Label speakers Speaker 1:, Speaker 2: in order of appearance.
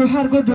Speaker 1: Johar গো